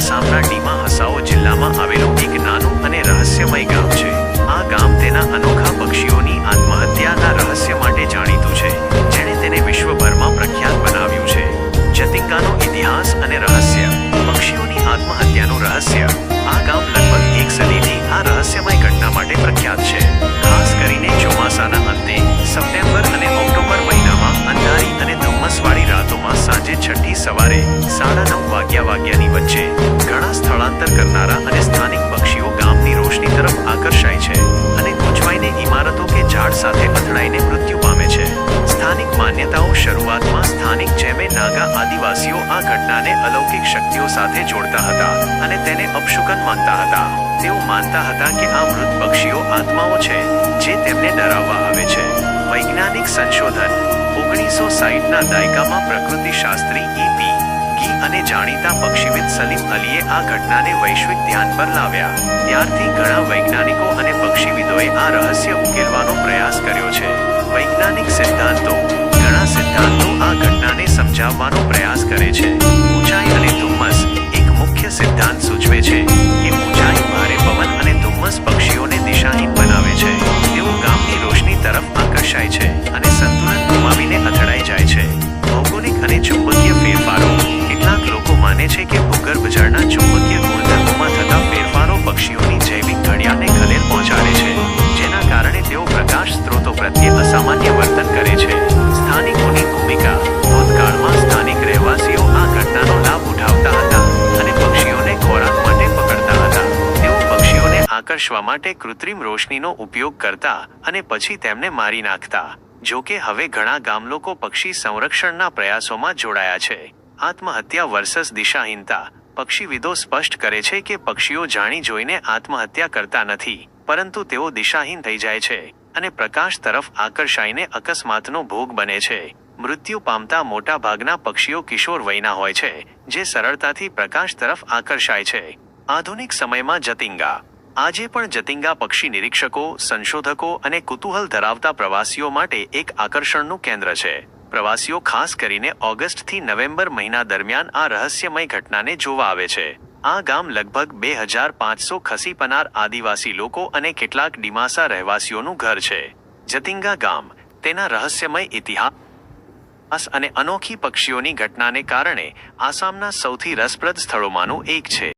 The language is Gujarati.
આસામના ડીમા હસાઓ જિલ્લામાં આવેલું એક નાનું અને રહસ્યમય ગામ છે. આ ગામ તેના અનોખા પક્ષીઓની શરૂઆતમાં સ્થાનિક જેમે નાગા આદિવાસીઓ આ ઘટનાને અલૌકિક શક્તિઓ સાથે જોડતા હતા અને તેને અપશુકન માનતા હતા. તેઓ માનતા હતા કે આ મૃત પક્ષીઓ આત્માઓ છે, જે તેમને ડરાવવા આવે છે. વૈજ્ઞાનિક સંશોધન, ઓગણીસો સાહીઠના દાયકામાં પ્રકૃતિશાસ્ત્રી ઈપી ગી અને જાણીતા પક્ષીવિદ સલીમ અલીએ આ ઘટનાને વૈશ્વિક ધ્યાન પર લાવ્યા. ત્યારથી ઘણા વૈજ્ઞાનિકો અને પક્ષીવિદોએ આ રહસ્ય ઉકેલવાનો પ્રયાસ કર્યો છે. વૈજ્ઞાનિક સિદ્ધાંતો સિદ્ધાંતો આ ઘટનાને સમજાવવાનો આકર્ષવા માટે કૃત્રિમ રોશનીનો ઉપયોગ કરતા અને પછી તેમને મારી નાખતા, જો કે હવે ઘણા ગામલોકો પક્ષી સંરક્ષણના પ્રયાસોમાં જોડાયા છે. આત્મહત્યા વર્સસ દિશાહીનતા, પક્ષીવિદો સ્પષ્ટ કરે છે કે પક્ષીઓ જાણી જોઈને આત્મહત્યા કરતા નથી, પરંતુ તેઓ દિશાહીન થઈ જાય છે અને પ્રકાશ તરફ આકર્ષાઈને અકસ્માતનો ભોગ બને છે. મૃત્યુ પામતા મોટા ભાગના પક્ષીઓ કિશોર વયના હોય છે, જે સરળતાથી પ્રકાશ તરફ આકર્ષાય છે. આધુનિક સમયમાં જતિંગા આજે પણ જતિંગા પક્ષી નિરીક્ષકો, સંશોધકો અને કુતૂહલ ધરાવતા પ્રવાસીઓ માટે એક આકર્ષણનું કેન્દ્ર છે. પ્રવાસીઓ ખાસ કરીને ઓગસ્ટથી નવેમ્બર મહિના દરમિયાન આ રહસ્યમય ઘટનાને જોવા આવે છે. આ ગામ લગભગ બે હજાર પાંચસો ખસી પનાર આદિવાસી લોકો અને કેટલાક ડીમાસા રહેવાસીઓનું ઘર છે. જતિંગા ગામ, તેના રહસ્યમય ઇતિહાસ અને અનોખી પક્ષીઓની ઘટનાને કારણે આસામના સૌથી રસપ્રદ સ્થળોમાંનું એક છે.